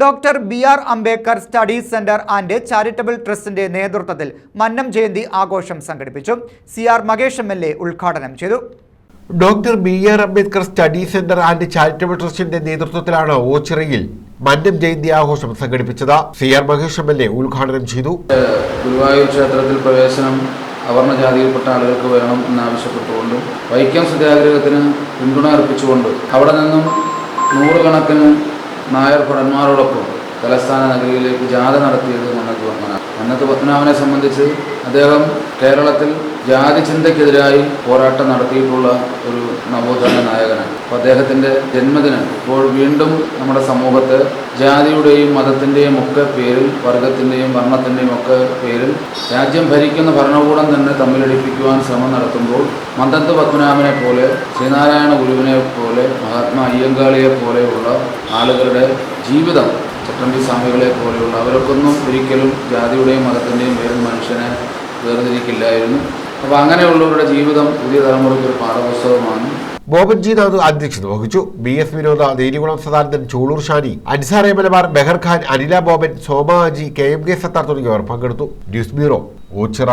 Doctor B R Ambedkar studies centre and charitable ട്രസ്റ്റിന്റെ നേതൃത്വത്തിൽ മന്നം ജയന്തി ആഘോഷം സംഘടിപ്പിച്ചു. C R Makesh M L A ഉദ്ഘാടനം ചെയ്തു. Doctor B R Ambedkar study centre and charitable ട്രസ്റ്റിന്റെ നേതൃത്വത്തിലാണ് ഓച്ചിറയിൽ മന്നം ജയന്തി ആഘോഷം സംഘടിപ്പിച്ചത്. C R Mahesh M L A ഉദ്ഘാടനം ചെയ്തു. ഗുരുവായൂർ ക്ഷേത്രത്തിൽ പ്രവേശനം അവർണജാതിയിൽപ്പെട്ട ആളുകൾക്ക് വേണം എന്നാവശ്യപ്പെട്ടുകൊണ്ടും വൈക്കം സത്യാഗ്രഹത്തിന് പിന്തുണ അർപ്പിച്ചുകൊണ്ട് അവിടെ നിന്നും നൂറുകണക്കിന് നായർ ഭടന്മാരോടൊപ്പം തലസ്ഥാന നഗരിയിലേക്ക് ജാഥ നടത്തിയത് മന്നത്ത് പത്മനാഭൻ മന്നത്ത് പത്മനാഭനെ സംബന്ധിച്ച് അദ്ദേഹം കേരളത്തിൽ ജാതി ചിന്തയ്ക്കെതിരായി പോരാട്ടം നടത്തിയിട്ടുള്ള ഒരു നവോത്ഥാന നായകനാണ്. അപ്പോൾ അദ്ദേഹത്തിന്റെ ജന്മദിനം ഇപ്പോൾ വീണ്ടും നമ്മുടെ സമൂഹത്തെ ജാതിയുടെയും മതത്തിന്റെയും ഒക്കെ പേരിൽ വർഗത്തിന്റെയും വർണത്തിന്റെയും ഒക്കെ പേരിൽ രാജ്യം ഭരിക്കുന്ന ഭരണകൂടം തന്നെ തമ്മിലടിപ്പിക്കുവാൻ ശ്രമം നടത്തുമ്പോൾ മന്ദത്ത് പത്മനാഭനെ പോലെ ശ്രീനാരായണ ഗുരുവിനെ പോലെ മഹാത്മാ അയ്യങ്കാളിയെ പോലെയുള്ള ആളുകളുടെ ജീവിതം ചട്ടമ്പി സ്വാമികളെ പോലെയുള്ള അവർക്കൊന്നും ഒരിക്കലും ജാതിയുടെയും മതത്തിന്റെയും പേരിൽ മനുഷ്യനെ വേർതിരിക്കില്ലായിരുന്നു. അപ്പോൾ അങ്ങനെയുള്ളവരുടെ ജീവിതം പുതിയ തലമുറയ്ക്ക് ഒരു പാഠപുസ്തകമാണ്. ബോബൻജി നാഥ് അധ്യക്ഷത വഹിച്ചു. B S Vinoda Derikulam Sadanandan Chulur Shani Ansar A Malabar Behar Khan Anila Boban Somaji K M K Sattar തുടങ്ങിയവർ പങ്കെടുത്തു. News bureau Ochira.